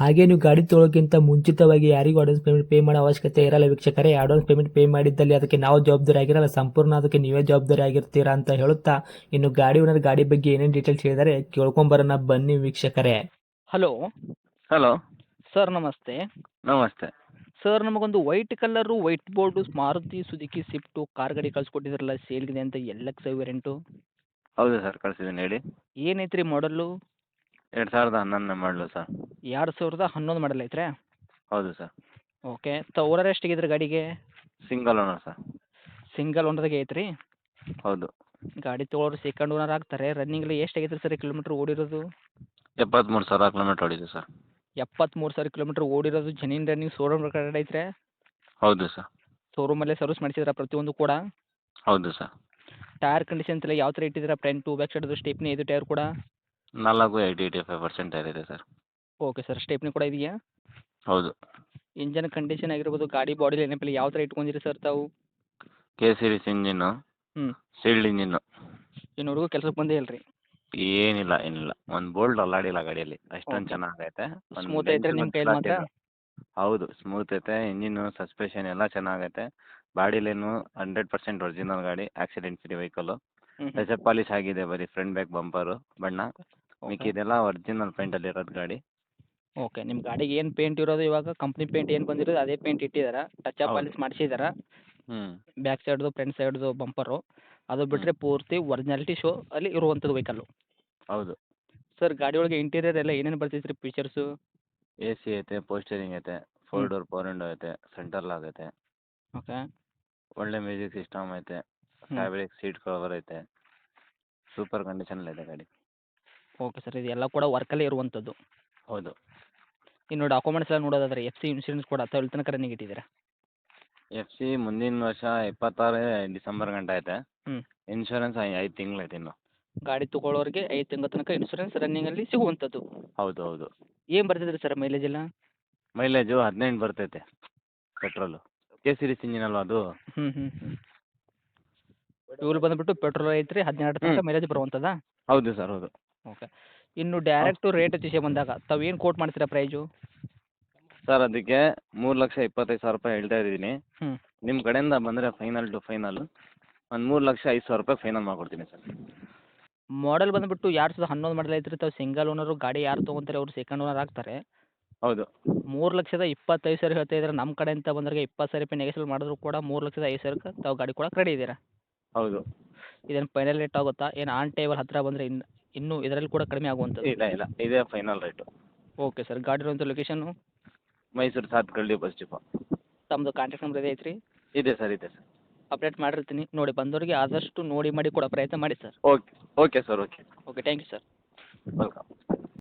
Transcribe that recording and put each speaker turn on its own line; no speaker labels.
ಹಾಗೆ ನೀವು ಗಾಡಿ ತೊಳೋಕ್ಕಿಂತ ಮುಂಚಿತವಾಗಿ ಯಾರಿಗೂ ಅಡ್ವಾನ್ಸ್ ಪೇಮೆಂಟ್ ಪೇ ಮಾಡೋ ಅವಶ್ಯಕತೆ ಇರಲ್ಲ ವೀಕ್ಷಕರೇ. ಅಡ್ವಾನ್ಸ್ ಪೇಮೆಂಟ್ ಪೇ ಮಾಡಿದ್ದಲ್ಲಿ ಅದಕ್ಕೆ ನಾವು ಜವಾಬ್ದಾರಿ ಆಗಿರಲ್ಲ. ಸಂಪೂರ್ಣ ಅದಕ್ಕೆ ನೀವೇ ಜವಾಬ್ದಾರಿ ಆಗಿರ್ತೀರಾ ಅಂತ ಹೇಳುತ್ತಾ ಇನ್ನು ಗಾಡಿ ಓನರ್ ಗಾಡಿ ಬಗ್ಗೆ ಏನೇನು ಡೀಟೇಲ್ಸ್ ಹೇಳಿದರೆ ಕೇಳ್ಕೊಂಬರೋಣ. ಬನ್ನಿ ವೀಕ್ಷಕರೇ.
ಹಲೋ
ಹಲೋ
ಸರ್ ನಮಸ್ತೆ.
ನಮಸ್ತೆ.
ಸರ್ ನಮಗೊಂದು white colour white board Maruti Suzuki Swift car ಗಾಡಿ ಕಳ್ಸಿಕೊಟ್ಟಿದ್ರಲ್ಲ ಸೇಲ್ಗಿದೆ ಅಂತ ಎಲ್ ಎಕ್ಸ್ ಐ ವೇರಿಯಂಟು
ಹೌದು ಸರ್ ಕಳಿಸಿದ್ದೀನಿ ಹೇಳಿ.
ಏನೈತ್ರಿ ಮಾಡಲ್ಲು
ಎರಡು ಸಾವಿರದ ಹನ್ನೊಂದನೇ ಮಾಡಲು ಸರ್
ಎರಡು ಸಾವಿರದ ಹನ್ನೊಂದು ಮಾಡಲ್ ಐತ್ರಿ?
ಹೌದು ಸರ್
ಓಕೆ. ತ ಓನರ್ ಎಷ್ಟಿಗಿದ್ರಿ ಗಾಡಿಗೆ?
ಸಿಂಗಲ್ ಓನರ್ ಸರ್
ಸಿಂಗಲ್ ಓನರ್ಗೆ ಐತ್ರಿ?
ಹೌದು.
ಗಾಡಿ ತೊಗೊಳೋರು ಸೆಕೆಂಡ್ ಓನರ್ ಆಗ್ತಾರೆ. ರನ್ನಿಂಗ್ಲಿ ಎಷ್ಟು ಆಗೈತೆ ಸರ್ ಕಿಲೋಮೀಟ್ರ್ ಓಡಿರೋದು?
ಎಪ್ಪತ್ತ್ಮೂರು ಸಾವಿರ ಕಿಲೋಮೀಟ್ರ್ ಹೊಡಿದೆ ಸರ್
ಎಪ್ಪತ್ತ್ಮೂರು ಸಾವಿರ ಕಿಲೋಮೀಟ್ರ್ ಓಡಿರೋದು ಜನಿನ್ ರನ್ನಿಂಗ್ ಶೋರೂಮ್ ರೆಕಾರ್ಡ್ ಐತ್ರೆ?
ಹೌದು ಸರ್
ಶೋರೂಮಲ್ಲೇ ಸರ್ವಿಸ್ ಮಾಡಿಸಿದ್ರ ಪ್ರತಿಯೊಂದು ಕೂಡ?
ಹೌದು ಸರ್
ಟೈರ್ ಕಂಡೀಷನ್ಸ್ ಎಲ್ಲ ಯಾವ ಥರ ಇಟ್ಟಿದ್ದೀರಾ? ಫ್ರಂಟ್ ಟೂ ಬ್ಯಾಕ್ ಸೈಡ್ದು ಸ್ಟೇಪ್ನಿ ಇದು ಟೈರ್ ಕೂಡ?
ನಾಲ್ಕು ಏಯ್ಟಿ ಏಯ್ಟಿ ಫೈವ್ ಪರ್ಸೆಂಟ್ ಇದೆ ಸರ್.
ಓಕೆ ಸರ್ ಸ್ಟೇಪ್ನಿ ಕೂಡ ಇದೆಯಾ?
ಹೌದು.
ಇಂಜನ್ ಕಂಡೀಷನ್ ಆಗಿರ್ಬೋದು ಗಾಡಿ ಬಾಡಿ ಲೈನಪ್ಪಲ್ಲಿ ಯಾವ ಥರ ಇಟ್ಕೊಂಡಿರಿ ಸರ್ ತಾವು?
ಕೆ ಸಿರೀಸ್ ಇಂಜಿನ್ನು
ಹ್ಞೂ
ಸೀಲ್ಡ್ ಇಂಜಿನ್ನು
ಇನ್ನೂರಿಗೂ ಕೆಲಸಕ್ಕೆ ಬಂದೇ ಇಲ್ರಿ?
ಏನಿಲ್ಲ ಏನಿಲ್ಲ. ಒಂದು ಬೋಲ್ಟ್ ಅಲ್ಲಾಡಿಲ್ಲ ಗಾಡಿಯಲ್ಲಿ. ಅಷ್ಟೊಂದು. ಚೆನ್ನಾಗೈತೆ. ಒಂದ್
ಸ್ಮೂತ್
ಐತೆ
ನಿಮ್ಮ ಕೈಯಲ್ಲಿ ಮಾತ್ರ?
ಹೌದು ಸ್ಮೂತ್ ಐತೆ. ಇಂಜಿನ್ನು ಸಸ್ಪೆಷನ್ ಎಲ್ಲ ಚೆನ್ನಾಗೈತೆ. ಬಾಡಿಲೇನು ಹಂಡ್ರೆಡ್ ಪರ್ಸೆಂಟ್ ಒರಿಜಿನಲ್ ಗಾಡಿ accident free vehicle touch up polish ಆಗಿದೆ ಬರೀ ಫ್ರಂಟ್ ಬ್ಯಾಕ್ ಬಂಪರು ಬಣ್ಣ. ಮಿಕ್ಕಿದೆಲ್ಲ ಒರಿಜಿನಲ್ ಪೇಂಟಲ್ಲಿ ಇರೋದು ಗಾಡಿ.
ಓಕೆ ನಿಮ್ಮ ಗಾಡಿಗೆ ಏನು ಪೇಂಟ್ ಇರೋದು ಇವಾಗ? ಕಂಪ್ನಿ ಪೇಂಟ್ ಏನು ಬಂದಿರೋದು ಅದೇ ಪೇಂಟ್ ಇಟ್ಟಿದ್ದಾರೆ ಟಚ್ ಅಪ್
ಪಾಲಿಸ್
ಪಾಲಿಶ್ ಮಾಡಿಸಿದಾರ
ಹ್ಞೂ
ಬ್ಯಾಕ್ ಸೈಡ್ದು ಫ್ರಂಟ್ ಸೈಡ್ದು ಬಂಪರು ಅದು ಬಿಟ್ಟರೆ ಪೂರ್ತಿ ಒರಿಜಿನಾಲಿಟಿ ಶೋ ಅಲ್ಲಿ ಇರುವಂಥದ್ದು ವೆಹಿಕಲ್ಲು
ಹೌದು.
ಸರ್ ಗಾಡಿ ಒಳಗೆ ಇಂಟೀರಿಯರ್ ಎಲ್ಲ ಏನೇನು ಬರ್ತೈತೆ ರೀ ಫೀಚರ್ಸು
ಎ ಸಿ ಐತೆ ಪೋಸ್ಟರಿಂಗ್ ಐತೆ ಫೋರ್ ಡೋರ್ ಫೋರ್ ವಿಂಡೋ ಐತೆ ಸೆಂಟರ್ ಆಗೈತೆ
ಓಕೆ.
ಒಳ್ಳೆ ಮ್ಯೂಸಿಕ್ ಸಿಸ್ಟಮ್ ಐತೆ. ಫ್ಯಾಬ್ರಿಕ್ ಸೀಟ್ ಕವರ್ ಐತೆ. ಸೂಪರ್ ಕಂಡೀಷನಲ್ಲಿದೆ ಗಾಡಿ.
ಓಕೆ ಸರ್ ಇದೆಲ್ಲ ಕೂಡ ವರ್ಕಲ್ಲೇ ಇರುವಂಥದ್ದು
ಹೌದು.
ಇನ್ನು ಡಾಕ್ಯುಮೆಂಟ್ಸ್ ಎಲ್ಲ ನೋಡೋದಾದ್ರೆ ಎಫ್ ಸಿ ಇನ್ಶೂರೆನ್ಸ್ ಕೂಡ ಹತ್ತು ತನಕ ರನ್ನಿಂಗ್ ಇಟ್ಟಿದ್ದೀರಾ?
ಎಫ್ ಸಿ ಮುಂದಿನ ವರ್ಷ ಇಪ್ಪತ್ತಾರು ಡಿಸೆಂಬರ್ ಗಂಟ ಐತೆ. ಇನ್ಶೂರೆನ್ಸ್ ಐದು ತಿಂಗಳು ಐತೆ ಇನ್ನು.
ಗಾಡಿ ತಗೊಳ್ಳೋರಿಗೆ ಐದು ತಿಂಗಳ ತನಕ ಇನ್ಶೂರೆನ್ಸ್ ರನ್ನಿಂಗಲ್ಲಿ ಸಿಗುವಂಥದ್ದು
ಹೌದು ಹೌದು.
ಏನು ಬರ್ತೈತೆ ಸರ್ ಮೈಲೇಜ್ ಎಲ್ಲ?
ಮೈಲೇಜು ಹದಿನೆಂಟು ಬರ್ತೈತೆ ಪೆಟ್ರೋಲು ಕೆ ಸಿರೀಸ್ ಇಂಜಿನ್ ಅಲ್ವಾ ಅದು?
ಹ್ಞೂ ಹ್ಞೂ ಹ್ಞೂ ಇವ್ರು ಬಂದುಬಿಟ್ಟು ಪೆಟ್ರೋಲ್ ಐತ್ರಿ ಹದಿನೆರಡು ತನಕ ಮೈಲೇಜ್ ಬರುವಂಥದ್ದಾ
ಹೌದು ಸರ್ ಹೌದು.
ಓಕೆ. ಇನ್ನು ಡೈರೆಕ್ಟು ರೇಟ್ ವಿಷಯ ಬಂದಾಗ ತಾವು ಏನು ಕೋಟ್ ಮಾಡ್ತೀರಾ ಪ್ರೈಜು
ಸರ್ ಅದಕ್ಕೆ ಮೂರು ಲಕ್ಷ ಇಪ್ಪತ್ತೈದು ಸಾವಿರ ರೂಪಾಯಿ ಹೇಳ್ತಾ ಇದ್ದೀನಿ.
ಹ್ಮ್.
ನಿಮ್ಮ ಕಡೆಯಿಂದ ಬಂದರೆ ಫೈನಲ್ ಟು ಫೈನಲ್ ಒಂದು ಮೂರು ಲಕ್ಷ ಐದು ಸಾವಿರ ರೂಪಾಯಿ ಫೈನಲ್ ಮಾಡಿಕೊಡ್ತೀನಿ ಸರ್
ಮಾಡೆಲ್ ಬಂದುಬಿಟ್ಟು ಎರಡು ಸಾವಿರದ ಹನ್ನೊಂದು ಮಾಡಲ್ ಐತ್ರಿ ತಾವು ಸಿಂಗಲ್ ಓನರು ಗಾಡಿ ಯಾರು ತೊಗೊಂತಾರೆ ಅವ್ರು ಸೆಕೆಂಡ್ ಓನರ್ ಆಗ್ತಾರೆ.
ಹೌದು.
ಮೂರು ಲಕ್ಷದ ಇಪ್ಪತ್ತೈದು ಸಾವಿರ ಹೇಳ್ತಾ ಇದ್ದಾರೆ ನಮ್ಮ ಕಡೆಯಿಂದ ಬಂದ್ರೆ ಇಪ್ಪತ್ತು ಸಾವಿರ ರೂಪಾಯಿ ನೆಗೆಸಲ್ ಮಾಡಿದ್ರು ಕೂಡ ಮೂರು ಲಕ್ಷದ ಐದು ಸಾವಿರಕ್ಕೆ ತಾವು ಗಾಡಿ ಕೂಡ ರೆಡಿ ಇದ್ದೀರಾ?
ಹೌದು.
ಇದೇನು ಫೈನಲ್ ರೇಟ್ ಆಗುತ್ತಾ? ಏನು ಆನ್ ಟೇಬಲ್ ಹತ್ತಿರ ಬಂದರೆ ಇನ್ನು ಇನ್ನೂ ಇದರಲ್ಲಿ ಕೂಡ ಕಡಿಮೆ ಆಗುವಂಥದ್ದು?
ಇಲ್ಲ ಇಲ್ಲ. ಇದೇ ಫೈನಲ್ ರೇಟು
ಓಕೆ ಸರ್ ಗಾಡಿ ಇರುವಂಥ location
Mysuru Satkalli bus depot
ತಮ್ಮದು ಕಾಂಟ್ಯಾಕ್ಟ್ ನಂಬರ್ ಇದೆ ಐತ್ರಿ?
ಇದೆ ಸರ್ ಇದೆ ಸರ್
ಅಪ್ಡೇಟ್ ಮಾಡಿರ್ತೀನಿ. ನೋಡಿ ಬಂದವರಿಗೆ ಆದಷ್ಟು ನೋಡಿ ಮಾಡಿ ಕೊಡೋ ಪ್ರಯತ್ನ ಮಾಡಿ sir
okay okay sir okay
okay thank you sir
welcome